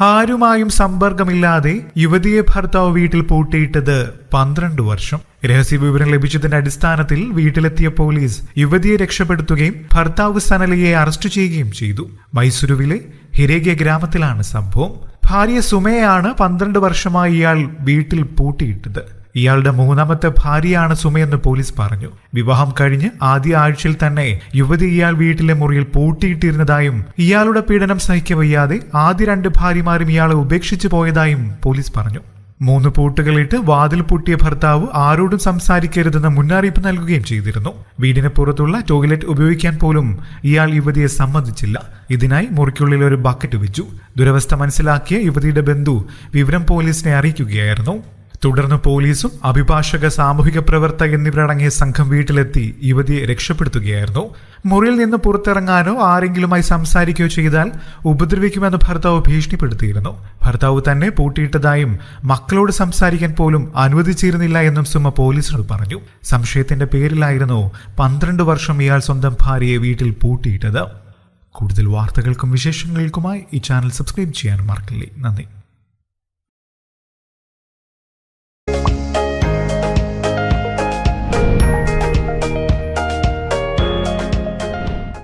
ആരുമായും സമ്പർക്കമില്ലാതെ യുവതിയെ ഭർത്താവ് വീട്ടിൽ പൂട്ടിയിട്ടത് പന്ത്രണ്ട് വർഷം. രഹസ്യ വിവരം ലഭിച്ചതിന്റെ അടിസ്ഥാനത്തിൽ വീട്ടിലെത്തിയ പോലീസ് യുവതിയെ രക്ഷപ്പെടുത്തുകയും ഭർത്താവ് സനലിയെ അറസ്റ്റ് ചെയ്യുകയും ചെയ്തു. മൈസൂരുവിലെ ഹിരേഗ്യ ഗ്രാമത്തിലാണ് സംഭവം. ഭാര്യ സുമയാണ് പന്ത്രണ്ട് വർഷമായി ഇയാൾ വീട്ടിൽ പൂട്ടിയിട്ടത്. ഇയാളുടെ മൂന്നാമത്തെ ഭാര്യയാണ് സുമയെന്ന് പോലീസ് പറഞ്ഞു. വിവാഹം കഴിഞ്ഞ് ആദ്യ ആഴ്ചയിൽ തന്നെ യുവതി ഇയാൾ വീട്ടിലെ മുറിയിൽ പൂട്ടിയിട്ടിരുന്നതായും ഇയാളുടെ പീഡനം സഹിക്കവയ്യാതെ ആദ്യ രണ്ട് ഭാര്യമാരും ഇയാളെ ഉപേക്ഷിച്ചു പോയതായും പോലീസ് പറഞ്ഞു. മൂന്ന് പൂട്ടുകളിട്ട് വാതിൽ പൂട്ടിയ ഭർത്താവ് ആരോടും സംസാരിക്കരുതെന്ന് മുന്നറിയിപ്പ് നൽകുകയും ചെയ്തിരുന്നു. വീടിന് പുറത്തുള്ള ടോയ്ലറ്റ് ഉപയോഗിക്കാൻ പോലും ഇയാൾ യുവതിയെ സമ്മതിച്ചില്ല. ഇതിനായി മുറിക്കുള്ളിൽ ഒരു ബക്കറ്റ് വെച്ചു. ദുരവസ്ഥ മനസ്സിലാക്കിയ യുവതിയുടെ ബന്ധു വിവരം പോലീസിനെ അറിയിക്കുകയായിരുന്നു. തുടർന്ന് പോലീസും അഭിഭാഷക സാമൂഹിക പ്രവർത്തക എന്നിവരടങ്ങിയ സംഘം വീട്ടിലെത്തി യുവതിയെ രക്ഷപ്പെടുത്തുകയായിരുന്നു. മുറിയിൽ നിന്ന് പുറത്തിറങ്ങാനോ ആരെങ്കിലുമായി സംസാരിക്കുകയോ ചെയ്താൽ ഉപദ്രവിക്കുമെന്ന് ഭർത്താവ് ഭീഷണിപ്പെടുത്തിയിരുന്നു. ഭർത്താവ് തന്നെ പൂട്ടിയിട്ടതായും മക്കളോട് സംസാരിക്കാൻ പോലും അനുവദിച്ചിരുന്നില്ല എന്നും സുമ പോലീസിനോട് പറഞ്ഞു. സംശയത്തിന്റെ പേരിലായിരുന്നു പന്ത്രണ്ട് വർഷം ഇയാൾ സ്വന്തം ഭാര്യയെ വീട്ടിൽ പൂട്ടിയിട്ടത്. കൂടുതൽ വാർത്തകൾക്കും വിശേഷങ്ങൾക്കുമായി ഈ ചാനൽ സബ്സ്ക്രൈബ് ചെയ്യാൻ മറക്കില്ലേ. നന്ദി.